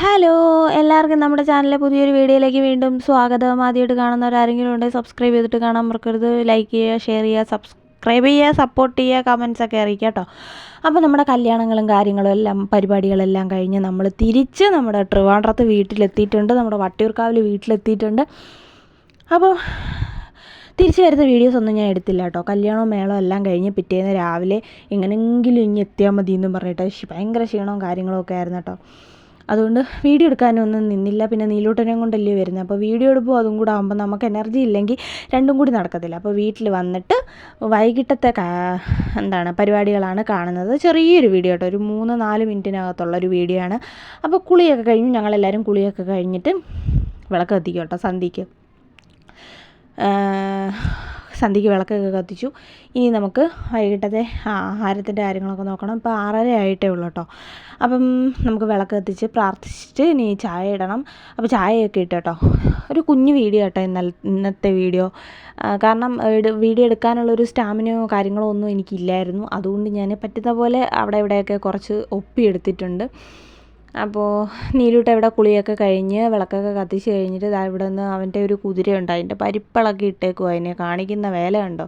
Hello എല്ലാവർക്കും നമ്മുടെ ചാനലിലെ പുതിയൊരു വീഡിയോയിലേക്ക് വീണ്ടും സ്വാഗതം. ആദ്യമായിട്ട് കാണുന്നവരാരെങ്കിലും ഉണ്ടെങ്കിൽ സബ്സ്ക്രൈബ് ചെയ്തിട്ട് കാണാൻ മറക്കരുത്. ലൈക്ക് ചെയ്യുക ഷെയർ ചെയ്യുക സബ്സ്ക്രൈബ് ചെയ്യുക സപ്പോർട്ട് ചെയ്യുക കമൻസ് ഒക്കെ അറിയിക്കുക കേട്ടോ. അപ്പോൾ നമ്മുടെ കല്യാണങ്ങളും കാര്യങ്ങളും എല്ലാം പരിപാടികളെല്ലാം കഴിഞ്ഞ് നമ്മൾ തിരിച്ച് നമ്മുടെ ട്രിവാൻഡ്രത്ത് വീട്ടിലെത്തിയിട്ടുണ്ട്. നമ്മുടെ വട്ടിയൂർക്കാവിൽ വീട്ടിലെത്തിയിട്ടുണ്ട്. അപ്പോൾ തിരിച്ചു വരുന്ന വീഡിയോസ് ഒന്നും ഞാൻ എടുത്തില്ല കേട്ടോ. കല്യാണവും മേളവും എല്ലാം കഴിഞ്ഞ് പിറ്റേന്ന് രാവിലെ എങ്ങനെയെങ്കിലും ഇനി എത്തിയാൽ മതി എന്നും പറഞ്ഞിട്ട് ഭയങ്കര ക്ഷീണവും കാര്യങ്ങളും ഒക്കെ ആയിരുന്നു കേട്ടോ. അതുകൊണ്ട് വീഡിയോ എടുക്കാനൊന്നും നിന്നില്ല. പിന്നെ നീലൂട്ടനെ കൊണ്ടല്ലേ വരുന്നത്? അപ്പോൾ വീഡിയോ എടുപ്പോൾ അതും കൂടെ ആകുമ്പോൾ നമുക്ക് എനർജി ഇല്ലെങ്കിൽ രണ്ടും കൂടി നടക്കത്തില്ല. അപ്പോൾ വീട്ടിൽ വന്നിട്ട് വൈകിട്ടത്തെ എന്താണ് പരിപാടികളാണ് കാണുന്നത്. ചെറിയൊരു വീഡിയോ കേട്ടോ. ഒരു മൂന്ന് നാല് മിനിറ്റിനകത്തുള്ളൊരു വീഡിയോ ആണ്. അപ്പോൾ കുളിയൊക്കെ കഴിഞ്ഞു. ഞങ്ങളെല്ലാവരും കുളിയൊക്കെ കഴിഞ്ഞിട്ട് വിളക്ക് കത്തിക്കും കേട്ടോ സന്ധ്യയ്ക്ക് വിളക്കൊക്കെ കത്തിച്ചു. ഇനി നമുക്ക് വൈകിട്ടത്തെ ആഹാരത്തിന്റെ കാര്യങ്ങളൊക്കെ നോക്കണം. ഇപ്പോൾ ആറര ആയിട്ടേ ഉള്ളൂ കേട്ടോ. അപ്പം നമുക്ക് വിളക്ക് കത്തിച്ച് പ്രാർത്ഥിച്ചിട്ട് ഇനി ചായ ഇടണം. അപ്പോൾ ചായയൊക്കെ ഇട്ട് കേട്ടോ. ഒരു കുഞ്ഞു വീഡിയോ കേട്ടോ ഇന്നലെ ഇന്നത്തെ വീഡിയോ. കാരണം വീഡിയോ എടുക്കാനുള്ളൊരു സ്റ്റാമിനയോ കാര്യങ്ങളോ ഒന്നും എനിക്കില്ലായിരുന്നു. അതുകൊണ്ട് ഞാൻ പറ്റുന്ന പോലെ അവിടെ ഇവിടെയൊക്കെ കുറച്ച് ഒപ്പി എടുത്തിട്ടുണ്ട് അപ്പോൾ നീലൂട്ട് ഇവിടെ കുളിയൊക്കെ കഴിഞ്ഞ് വിളക്കൊക്കെ കത്തിച്ച് കഴിഞ്ഞിട്ട് ഇതാ ഇവിടെ നിന്ന് അവന്റെ ഒരു കുതിരയുണ്ട് അതിന്റെ പരിപ്പളൊക്കെ ഇട്ടേക്കുവാ അതിനെ കാണിക്കുന്ന വേല കണ്ടോ?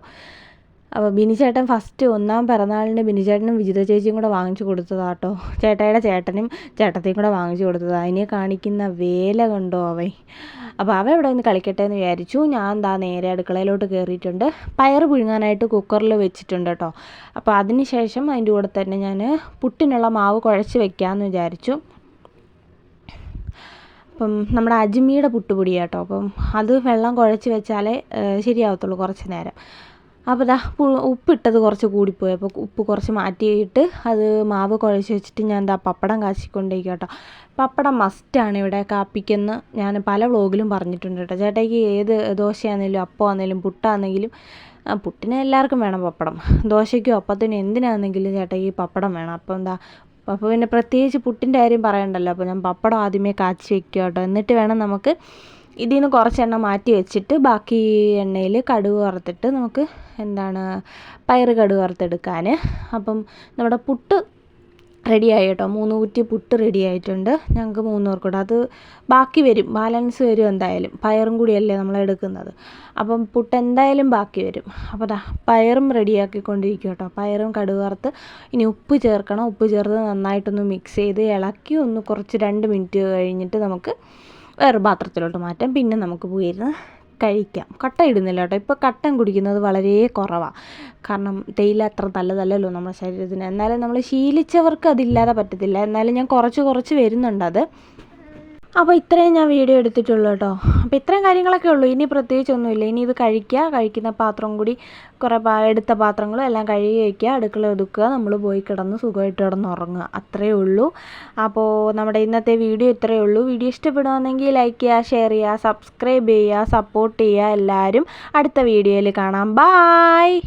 അപ്പോൾ ബിനിച്ചേട്ടൻ ഫസ്റ്റ് ഒന്നാം പിറന്നാളിന് ബിനിച്ചേട്ടനും വിജിത ചേച്ചിയും കൂടെ വാങ്ങിച്ചു കൊടുത്തതാട്ടോ ചേട്ടായുടെ ചേട്ടനും ചേട്ടത്തെയും കൂടെ വാങ്ങിച്ചു കൊടുത്തതാണ് അതിനെ കാണിക്കുന്ന വേല കണ്ടോ അവൻ? അപ്പോൾ അവ ഇവിടെ നിന്ന് കളിക്കട്ടെ എന്ന് വിചാരിച്ചു. ഞാൻ എന്താ നേരെ അടുക്കളയിലോട്ട് കയറിയിട്ടുണ്ട് പയർ പുഴുങ്ങാനായിട്ട് കുക്കറിൽ വെച്ചിട്ടുണ്ട് കേട്ടോ. അപ്പോൾ അതിന് ശേഷം അതിന്റെ കൂടെ തന്നെ ഞാൻ പുട്ടിനുള്ള മാവ് കുഴച്ച് വെക്കാമെന്ന് വിചാരിച്ചു. അപ്പം നമ്മുടെ അജ്മിയുടെ പുട്ടുപൊടിയാട്ടോ അപ്പം അത് വെള്ളം കുഴച്ച് വെച്ചാലേ ശരിയാവത്തുള്ളൂ കുറച്ച് നേരം. അപ്പോൾ ദാ ഉപ്പിട്ടത് കുറച്ച് കൂടിപ്പോയി. അപ്പോൾ ഉപ്പ് കുറച്ച് മാറ്റിയിട്ട് അത് മാവ് കുഴച്ച് വെച്ചിട്ട് ഞാൻ എന്താ പപ്പടം കാച്ചിക്കൊണ്ടേക്കും കേട്ടോ പപ്പടം മസ്റ്റാണ് ഇവിടെ കാപ്പിക്കെന്ന് ഞാൻ പല വ്ളോഗിലും പറഞ്ഞിട്ടുണ്ട് കേട്ടോ ചേട്ടായിക്ക് ഏത് ദോശയാണെങ്കിലും അപ്പം ആണെങ്കിലും പുട്ടാണെങ്കിലും പുട്ടിനെ എല്ലാവർക്കും വേണം പപ്പടം. ദോശയ്ക്കും അപ്പത്തിനും എന്തിനാണെങ്കിലും ചേട്ടായിക്ക് പപ്പടം വേണം. അപ്പോൾ എന്താ അപ്പോൾ പിന്നെ പ്രത്യേകിച്ച് പുട്ടിന്റെ കാര്യം പറയണ്ടല്ലോ. അപ്പോൾ ഞാൻ പപ്പടം ആദ്യമേ കാച്ചി വെക്കുക കേട്ടോ എന്നിട്ട് വേണം നമുക്ക് ഇതിൽ നിന്ന് കുറച്ച് എണ്ണ മാറ്റി വെച്ചിട്ട് ബാക്കി എണ്ണയിൽ കടുക് വറുത്തിട്ട് നമുക്ക് എന്താണ് പയറ് കടുക് വറുത്തെടുക്കാൻ അപ്പം നമ്മുടെ പുട്ട് റെഡിയായി കേട്ടോ മൂന്ന് കുറ്റി പുട്ട് റെഡി ആയിട്ടുണ്ട് ഞങ്ങൾക്ക് മൂന്ന് പേർക്കൂടെ അത് ബാക്കി വരും. ബാലൻസ് വരും എന്തായാലും. പയറും കൂടിയല്ലേ നമ്മൾ എടുക്കുന്നത്. അപ്പം പുട്ട് എന്തായാലും ബാക്കി വരും. അപ്പോൾ ദാ പയറും റെഡിയാക്കിക്കൊണ്ടിരിക്കും കേട്ടോ പയറും കടുക് വറുത്ത് ഇനി ഉപ്പ് ചേർക്കണം. ഉപ്പ് ചേർത്ത് നന്നായിട്ടൊന്ന് മിക്സ് ചെയ്ത് ഇളക്കി ഒന്ന് കുറച്ച് രണ്ട് മിനിറ്റ് കഴിഞ്ഞിട്ട് നമുക്ക് വേറെ പാത്രത്തിലോട്ട് മാറ്റാം. പിന്നെ നമുക്ക് പോയിരുന്ന് കഴിക്കാം. കട്ട ഇടുന്നില്ല കേട്ടോ. ഇപ്പോൾ കട്ടൻ കുടിക്കുന്നത് വളരെ കുറവാണ് കാരണം തേയില അത്ര നല്ലതല്ലല്ലോ നമ്മുടെ ശരീരത്തിന്. എന്നാലും നമ്മൾ ശീലിച്ചവർക്ക് അതില്ലാതെ പറ്റത്തില്ല. എന്നാലും ഞാൻ കുറച്ച് കുറച്ച് വരുന്നുണ്ട് അത്. അപ്പോൾ ഇത്രയും ഞാൻ വീഡിയോ എടുത്തിട്ടുള്ളൂ കേട്ടോ. അപ്പോൾ ഇത്രയും കാര്യങ്ങളൊക്കെ ഉള്ളൂ. ഇനി പ്രത്യേകിച്ചൊന്നുമില്ല. ഇനി ഇത് കഴിക്കുക കഴിക്കുന്ന പാത്രം കൂടി കുറേ എടുത്ത പാത്രങ്ങളും എല്ലാം കഴുകി വയ്ക്കുക അടുക്കള ഒതുക്കുക നമ്മൾ പോയി കിടന്ന് സുഖമായിട്ട് കിടന്ന് ഉറങ്ങുക. അത്രയേ ഉള്ളൂ. അപ്പോൾ നമ്മുടെ ഇന്നത്തെ വീഡിയോ ഇത്രയേ ഉള്ളൂ. വീഡിയോ ഇഷ്ടപ്പെടുകയാണെങ്കിൽ ലൈക്ക് ചെയ്യുക ഷെയർ ചെയ്യുക സബ്സ്ക്രൈബ് ചെയ്യുക സപ്പോർട്ട് ചെയ്യുക എല്ലാവരും. അടുത്ത വീഡിയോയിൽ കാണാം. ബായ്